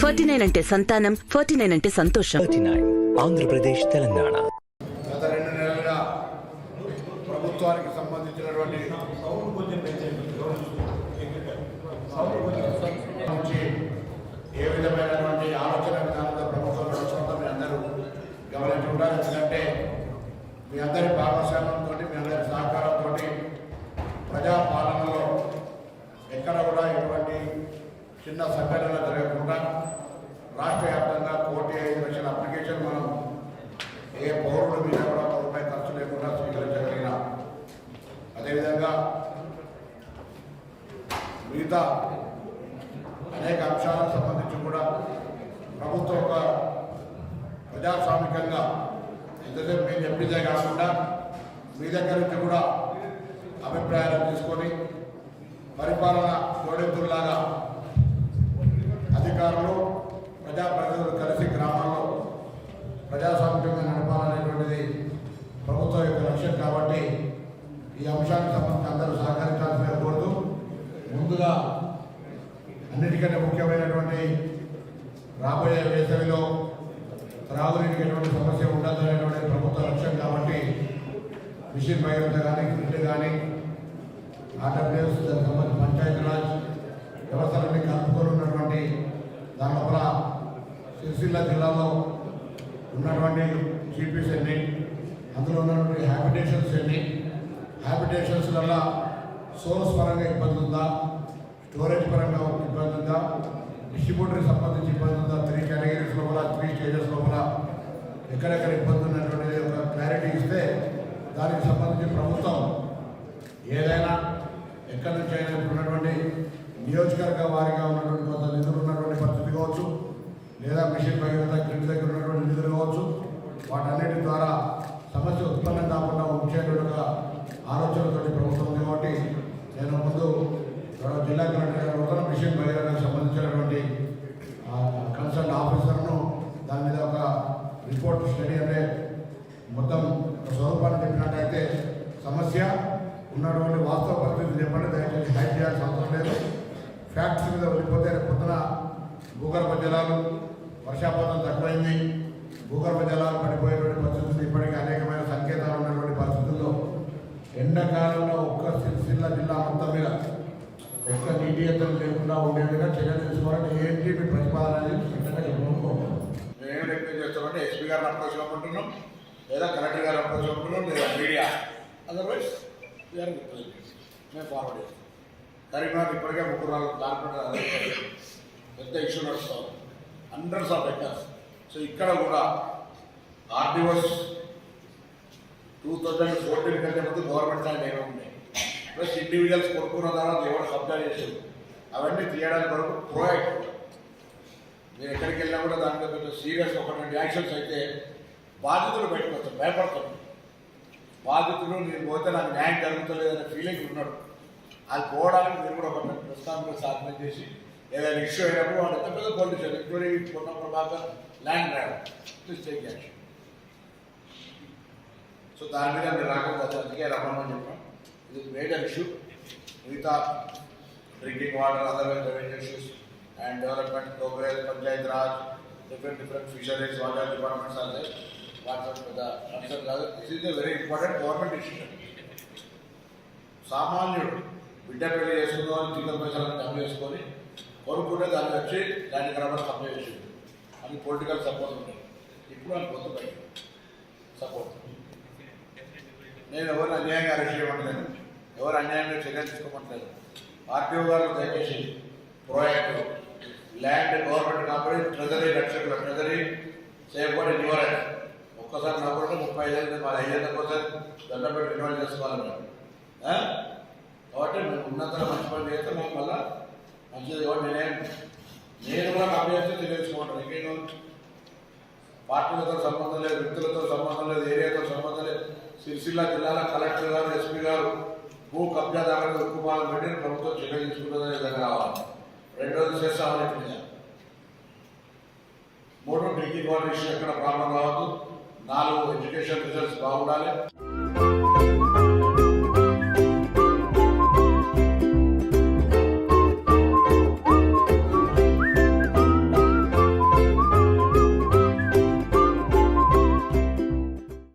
Forty nine అంటే సంతానం forty nine అంటే సంతోషం. ఆంధ్రప్రదేశ్ తెలంగాణ. గత రెండు నెలలుగా ప్రభుత్వానికి సంబంధించినటువంటి ఏ విధమైనటువంటి ఆలోచన విధానంతో ప్రభుత్వం నడుస్తుందో మీ అందరూ గమనించి ఉండాలి. ఎందుకంటే మీ అందరి భాగస్వామ్యంతో మీ అందరి సహకారంతో ప్రజా పాలనలో ఎక్కడ కూడా ఎటువంటి చిన్న సంఘటన అప్లికేషన్ మనం ఏ పౌరుడు మీద కూడా ఒక రూపాయి ఖర్చు లేకుండా స్వీకరించగలిగిన అదేవిధంగా మిగతా అనేక అంశాలకు సంబంధించి కూడా ప్రభుత్వం ఒక ప్రజాస్వామికంగా ఎంతసేపు మేము చెప్పిందే కాకుండా మీ దగ్గర నుంచి కూడా అభిప్రాయాలు తీసుకొని పరిపాలన జోడెత్తుల్లాగా అధికారులు ప్రజాప్రతినిధులు ప్రజాస్వామ్యంగా నడపాలనేటువంటిది ప్రభుత్వం యొక్క లక్ష్యం కాబట్టి ఈ అంశానికి సంబంధించి అందరూ సహకరించాల్సిన కోరుతూ ముందుగా అన్నిటికంటే ముఖ్యమైనటువంటి రాబోయే వేసవిలో త్రాగునీటికి ఎటువంటి సమస్య ఉండదు అనేటువంటి ప్రభుత్వ లక్ష్యం కాబట్టి మిషన్ భగీరథ కానీ గ్రిడ్ కానీ ఆర్డబ్ల్యూఎస్ దానికి సంబంధించి పంచాయతీరాజ్ వ్యవస్థలన్నీ కలుపుకొని ఉన్నటువంటి దాని లోపల సిరిసిల్ల జిల్లాలో ఉన్నటువంటి జీపీస్ ఎన్ని? అందులో ఉన్నటువంటి హ్యాబిటేషన్స్ ఎన్ని? హ్యాబిటేషన్స్ వల్ల సోర్స్ పరంగా ఇబ్బంది ఉందా? స్టోరేజ్ పరంగా ఇబ్బంది ఉందా? డిస్ట్రిబ్యూటర్కి సంబంధించి ఇబ్బంది ఉందా? త్రీ కేటగిరీస్ లోపల త్రీ స్టేజెస్ లోపల ఎక్కడెక్కడ ఇబ్బంది ఉన్నటువంటి ఒక క్లారిటీ ఇస్తే దానికి సంబంధించి ప్రభుత్వం ఏదైనా ఎక్కడి నుంచి అయినా ఇప్పుడు ఉన్నటువంటి నియోజకవర్గ వారిగా ఉన్నటువంటి కొంత నిధులు ఉన్నటువంటి పరిస్థితి కావచ్చు లేదా మిషన్ భగీరథ గ్రిడ్ దగ్గర ఉన్నటువంటి వాటన్నిటి ద్వారా సమస్య ఉత్పన్నం కాకుండా ఉంచేటట్టుగా ఆలోచనతో ప్రభుత్వం ఉంది కాబట్టి నేను ముందు జిల్లా కలెక్టర్ గారు కూడా మిషన్ భగీరథకు సంబంధించినటువంటి కన్సల్ట్ ఆఫీసర్ను దాని మీద ఒక రిపోర్ట్ స్టడీ అంటే మొత్తం స్వరూపాన్ని చెప్పినట్టయితే సమస్య ఉన్నటువంటి వాస్తవ పరిస్థితి చెప్పండి దయచేసి హైట్ చేయాల్సిన అవసరం లేదు. ఫ్యాక్ట్స్ మీద వెళ్ళిపోతే పొద్దున భూగర్భ జలాలు వర్షాపాతం తక్కువైంది. భూగర్భ జలాలు పడిపోయేటువంటి పరిస్థితులు ఇప్పటికీ అనేకమైన సంకేతాలు ఉన్నటువంటి పరిస్థితుల్లో ఎండాకాలంలో ఒక్క సిరిసిల్ల జిల్లా మొత్తం మీద ఒక్క నీటి ఎత్తులు లేకుండా ఉండేట్టుగా చర్యలు తీసుకోవాలని ఏంటి మీ ప్రతిపాదన అనేది స్పష్టంగా చెప్పుకోవాలి మేము రిక్వెస్ట్ చేస్తామంటే ఎస్పీ గారిని అప్రోచ్ అవ్వకుంటున్నాం లేదా కలెక్టర్ గారు అప్రోచ్ అవ్వకుంటున్నాం లేదా మీడియా. అదర్వైజ్ వీఆర్ మేము ఫార్వర్డ్ చేస్తాం. కరీంనగర్ ఇప్పటికే ముగ్గురు నాలుగు కార్పొరేటర్ పెద్ద ఇష్యూ నడుస్తాం హండ్రెడ్స్ ఆఫ్ ఎకర్స్ సో ఇక్కడ కూడా ఆర్డిఓస్ టూ థౌజండ్ ఫోర్టీన్ కంటే ముందు గవర్నమెంట్ ల్యాండ్ ఏమో ఉన్నాయి. ప్లస్ ఇండివిజువల్స్ కొనుక్కున్న తర్వాత ఎవరు కబ్జా చేసారు అవన్నీ తీయడానికి వరకు ప్రోయాక్టివ్ మీరు ఎక్కడికి వెళ్ళినా కూడా దాని కొంచెం సీరియస్ ఒక రెండు యాక్షన్స్ అయితే బాధితులు పెట్టుకోవచ్చు భయపడతాడు బాధితులు నేను పోతే నాకు న్యాయం జరుగుతలేదనే ఫీలింగ్ ఉన్నాడు అది పోవడానికి మీరు కూడా ఒక ప్రస్థానంలో సాధన చేసి ఏదైనా ఇష్యూ అయినప్పుడు వాళ్ళు ఎంత పెద్ద pollution including Ponnam Prabhakar land రాయడం ప్లీజ్ టేక్ యాక్షన్ సో దాని మీద మీరు రాకపోతే అందుకే రమ్మని చెప్పాం. ఇది మేజర్ ఇష్యూ మిగతా drinking water otherwise revenue issues and development progress panchayat raj different different fisheries water departments అంటే వాటర్ పెద్ద కన్సర్న్ కాదు this is a very important government issue సామాన్యుడు బిడ్డ పెళ్ళి చేసుకుందామని చిన్న పైసలను డబ్బు చేసుకొని కొనుక్కుంటే దాన్ని వచ్చి దాన్ని కనబడి సప్లై చేసింది అది పొలిటికల్ సపోర్ట్ ఉంటాయి ఇప్పుడు అది కొత్త బయట సపోర్ట్ నేను ఎవరిని అన్యాయంగా అరెస్ట్ చేయమంటలేను ఎవరు అన్యాయంగా చర్యలు తీసుకోమంటలేదు. ఆర్టీఓ గారు దయచేసి proactive land government company treasury రక్షకుల treasury safeguard ఇన్వైర్ ఒక్కసారి నా కూడా ముప్పై ఐదు మరి ఐదు ఒకసారి దండ పెట్టి ఇన్వాల్వ్ చేసుకోవాలి మేము ఆ? కాబట్టి మేము ఉన్నంతలో మంచి పని చేస్తే మేము మళ్ళా మంచిది నేనే? నేను కూడా కంపెనీ చేస్తే తెలియచుకుంటాను ఇంకేం పార్టీలతో సంబంధం లేదు వ్యక్తులతో సంబంధం లేదు ఏరియాతో సంబంధం లేదు. సిరిసిల్ల జిల్లాల కలెక్టర్ గారు ఎస్పీ గారు భూ కబ్జాదారులు ఉక్కుమాలను పెట్టి ప్రభుత్వం చర్య తీసుకుంటుందని దగ్గర రావాలి. రెండోది చేస్తామని చెప్పింది మూడు డ్రింకింగ్ వాటర్ ఇష్యూ ఎక్కడ ప్రాబ్లం రావద్దు నాలుగు ఎడ్యుకేషన్ రిజల్ట్స్ బాగుండాలి.